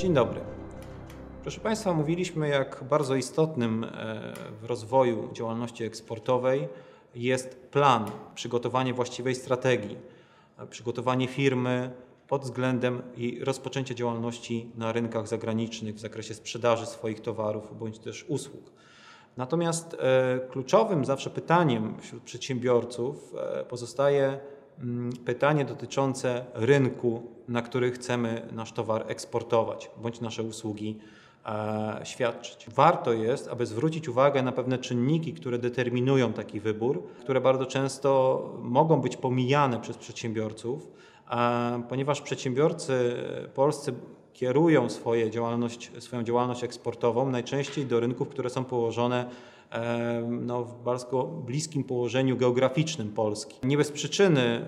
Dzień dobry. Proszę Państwa, mówiliśmy, jak bardzo istotnym e, w rozwoju działalności eksportowej jest plan, przygotowanie właściwej strategii, e, przygotowanie firmy pod względem i rozpoczęcia działalności na rynkach zagranicznych w zakresie sprzedaży swoich towarów bądź też usług. Natomiast e, kluczowym zawsze pytaniem wśród przedsiębiorców pozostaje pytanie dotyczące rynku, na który chcemy nasz towar eksportować bądź nasze usługi E, świadczyć. Warto jest, aby zwrócić uwagę na pewne czynniki, które determinują taki wybór, które bardzo często mogą być pomijane przez przedsiębiorców, e, ponieważ przedsiębiorcy polscy kierują swoje działalność, swoją działalność eksportową najczęściej do rynków, które są położone no, w bardzo bliskim położeniu geograficznym Polski. Nie bez przyczyny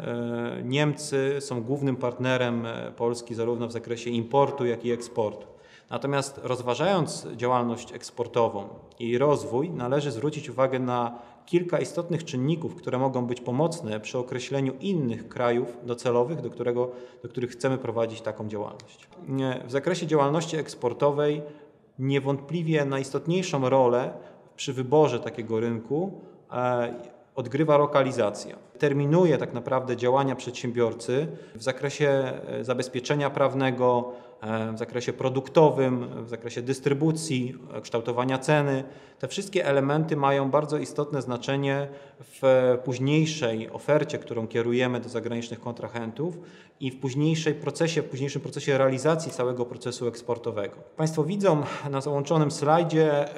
Niemcy są głównym partnerem Polski zarówno w zakresie importu, jak i eksportu. Natomiast rozważając działalność eksportową i rozwój, należy zwrócić uwagę na kilka istotnych czynników, które mogą być pomocne przy określeniu innych krajów docelowych, do, którego, do których chcemy prowadzić taką działalność. W zakresie działalności eksportowej niewątpliwie najistotniejszą rolę przy wyborze takiego rynku e, odgrywa lokalizacja. Terminuje tak naprawdę działania przedsiębiorcy w zakresie e, zabezpieczenia prawnego, w zakresie produktowym, w zakresie dystrybucji, e, kształtowania ceny. Te wszystkie elementy mają bardzo istotne znaczenie w późniejszej ofercie, którą kierujemy do zagranicznych kontrahentów i w późniejszej procesie, w późniejszym procesie realizacji całego procesu eksportowego. Państwo widzą na załączonym slajdzie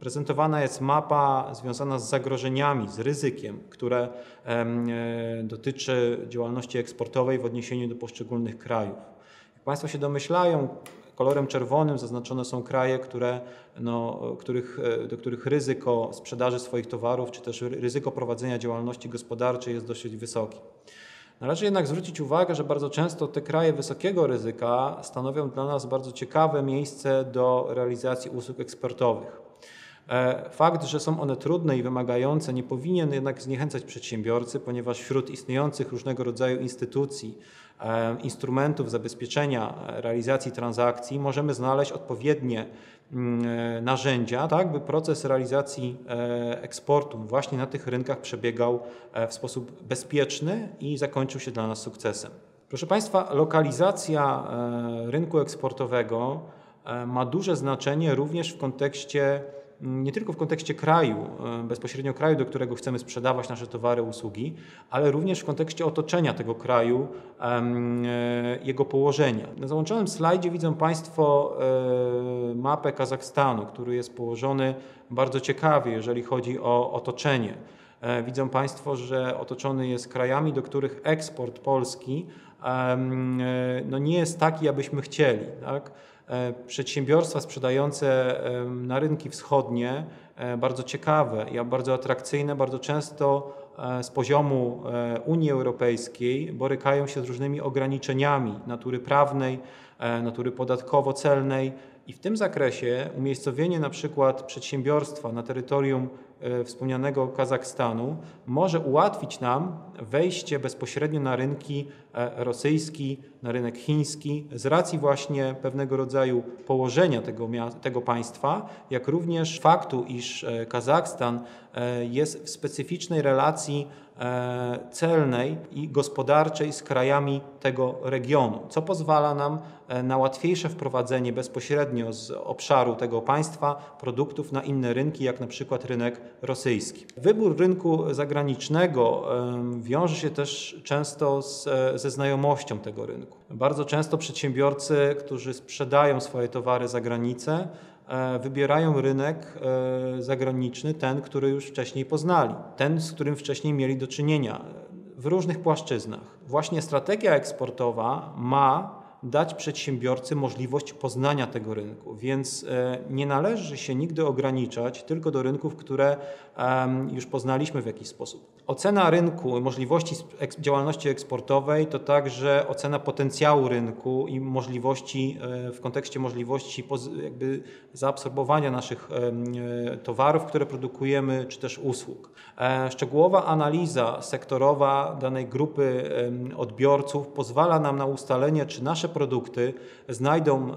prezentowana jest mapa związana z zagrożeniami, z ryzykiem, które e, dotyczy działalności eksportowej w odniesieniu do poszczególnych krajów. Państwo się domyślają, kolorem czerwonym zaznaczone są kraje, które, no, których, e, do których ryzyko sprzedaży swoich towarów, czy też ryzyko prowadzenia działalności gospodarczej jest dosyć wysokie. Należy jednak zwrócić uwagę, że bardzo często te kraje wysokiego ryzyka stanowią dla nas bardzo ciekawe miejsce do realizacji usług eksportowych. E, fakt, że są one trudne i wymagające, nie powinien jednak zniechęcać przedsiębiorcy, ponieważ wśród istniejących różnego rodzaju instytucji, e, instrumentów zabezpieczenia realizacji transakcji możemy znaleźć odpowiednie mm, e, narzędzia, tak by proces realizacji eksportu właśnie na tych rynkach przebiegał w sposób bezpieczny i zakończył się dla nas sukcesem. Proszę Państwa, lokalizacja rynku eksportowego ma duże znaczenie również w kontekście nie tylko w kontekście kraju, e, bezpośrednio kraju, do którego chcemy sprzedawać nasze towary, usługi, ale również w kontekście otoczenia tego kraju, e, jego położenia. Na załączonym slajdzie widzą Państwo e, mapę Kazachstanu, który jest położony bardzo ciekawie, jeżeli chodzi o otoczenie. Widzą Państwo, że otoczony jest krajami, do których eksport Polski no nie jest taki, abyśmy chcieli. Tak? E, przedsiębiorstwa sprzedające na rynki wschodnie, e, bardzo ciekawe i bardzo atrakcyjne, bardzo często e, z poziomu Unii Europejskiej borykają się z różnymi ograniczeniami natury prawnej, natury podatkowo-celnej i w tym zakresie umiejscowienie na przykład przedsiębiorstwa na terytorium E, wspomnianego Kazachstanu może ułatwić nam wejście bezpośrednio na rynki e, rosyjski, na rynek chiński, z racji właśnie pewnego rodzaju położenia tego, tego państwa, jak również faktu, iż e, Kazachstan jest w specyficznej relacji celnej i gospodarczej z krajami tego regionu, co pozwala nam na łatwiejsze wprowadzenie bezpośrednio z obszaru tego państwa produktów na inne rynki, jak na przykład rynek rosyjski. Wybór rynku zagranicznego wiąże się też często z, ze znajomością tego rynku. Bardzo często przedsiębiorcy, którzy sprzedają swoje towary za granicę, e, wybierają rynek e, zagraniczny, ten, który już wcześniej poznali, ten, z którym wcześniej mieli do czynienia w różnych płaszczyznach. Właśnie strategia eksportowa ma dać przedsiębiorcy możliwość poznania tego rynku, więc e, nie należy się nigdy ograniczać tylko do rynków, które już poznaliśmy w jakiś sposób. Ocena rynku, możliwości działalności eksportowej to także ocena potencjału rynku i możliwości e, w kontekście możliwości jakby zaabsorbowania naszych e, towarów, które produkujemy, czy też usług. Szczegółowa analiza sektorowa danej grupy odbiorców pozwala nam na ustalenie, czy nasze produkty znajdą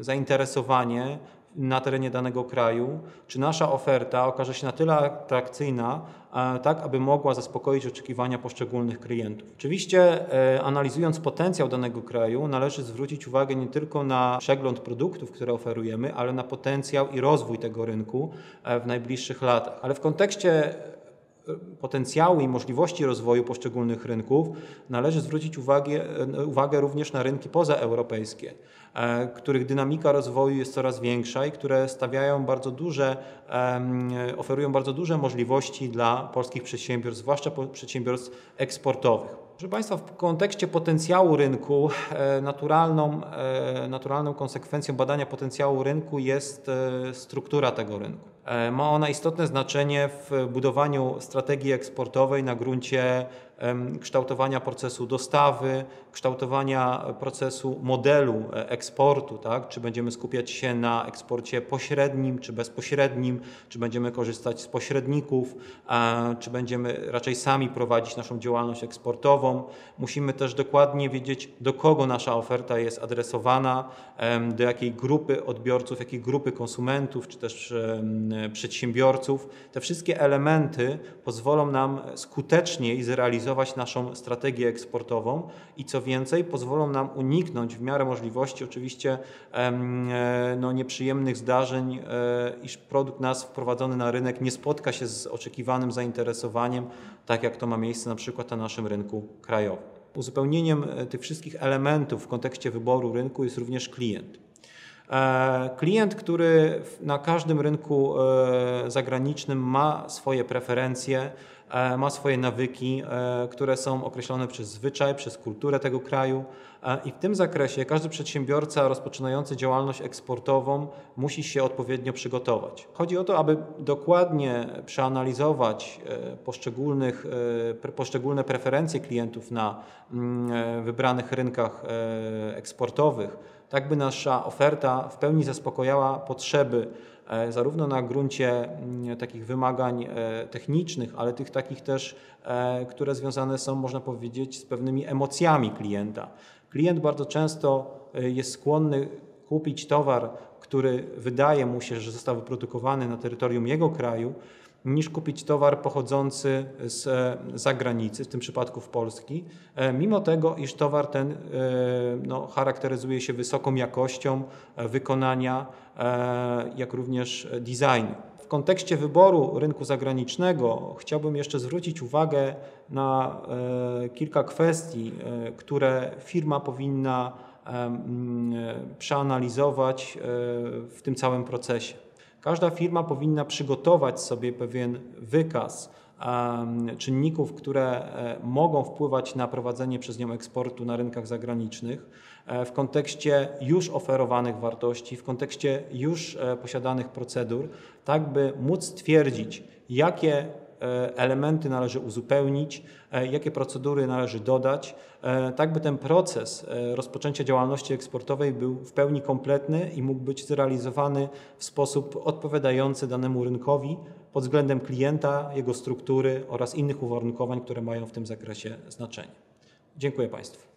zainteresowanie na terenie danego kraju, czy nasza oferta okaże się na tyle atrakcyjna, e, tak aby mogła zaspokoić oczekiwania poszczególnych klientów. Oczywiście e, analizując potencjał danego kraju, należy zwrócić uwagę nie tylko na przegląd produktów, które oferujemy, ale na potencjał i rozwój tego rynku e, w najbliższych latach. Ale w kontekście potencjału i możliwości rozwoju poszczególnych rynków, należy zwrócić uwagę, uwagę również na rynki pozaeuropejskie, e, których dynamika rozwoju jest coraz większa i które stawiają bardzo duże, oferują bardzo duże możliwości dla polskich przedsiębiorstw, zwłaszcza przedsiębiorstw eksportowych. Proszę Państwa, w kontekście potencjału rynku, e, naturalną, e, naturalną konsekwencją badania potencjału rynku jest struktura tego rynku. E, Ma ona istotne znaczenie w budowaniu strategii eksportowej na gruncie kształtowania procesu dostawy, kształtowania procesu modelu e, eksportu, tak? czy będziemy skupiać się na eksporcie pośrednim czy bezpośrednim, czy będziemy korzystać z pośredników, e, czy będziemy raczej sami prowadzić naszą działalność eksportową. Musimy też dokładnie wiedzieć, do kogo nasza oferta jest adresowana, do jakiej grupy odbiorców, jakiej grupy konsumentów, czy też przedsiębiorców. Te wszystkie elementy pozwolą nam skuteczniej zrealizować naszą strategię eksportową i co więcej, pozwolą nam uniknąć w miarę możliwości oczywiście e, no, nieprzyjemnych zdarzeń, e, iż produkt nas wprowadzony na rynek nie spotka się z oczekiwanym zainteresowaniem, tak jak to ma miejsce na przykład na naszym rynku krajowym. Uzupełnieniem e, tych wszystkich elementów w kontekście wyboru rynku jest również klient. Klient, który na każdym rynku zagranicznym ma swoje preferencje, ma swoje nawyki, e, które są określone przez zwyczaj, przez kulturę tego kraju. E, I w tym zakresie każdy przedsiębiorca rozpoczynający działalność eksportową musi się odpowiednio przygotować. Chodzi o to, aby dokładnie przeanalizować e, poszczególnych, e, poszczególne preferencje klientów na mm, e, wybranych rynkach e, eksportowych, tak by nasza oferta w pełni zaspokojała potrzeby e, zarówno na gruncie mm, takich wymagań e, technicznych, ale tych takich też, e, które związane są, można powiedzieć, z pewnymi emocjami klienta. Klient bardzo często jest skłonny kupić towar, który wydaje mu się, że został wyprodukowany na terytorium jego kraju, niż kupić towar pochodzący z e, zagranicy, w tym przypadku w Polski, e, mimo tego, iż towar ten e, no, charakteryzuje się wysoką jakością wykonania, jak również designu. W kontekście wyboru rynku zagranicznego chciałbym jeszcze zwrócić uwagę na kilka kwestii, które firma powinna przeanalizować w tym całym procesie. Każda firma powinna przygotować sobie pewien wykaz czynników, które e, mogą wpływać na prowadzenie przez nią eksportu na rynkach zagranicznych e, w kontekście już oferowanych wartości, w kontekście już e, posiadanych procedur, tak by móc stwierdzić, jakie elementy należy uzupełnić, e, jakie procedury należy dodać, e, tak by ten proces e, rozpoczęcia działalności eksportowej był w pełni kompletny i mógł być zrealizowany w sposób odpowiadający danemu rynkowi pod względem klienta, jego struktury oraz innych uwarunkowań, które mają w tym zakresie znaczenie. Dziękuję Państwu.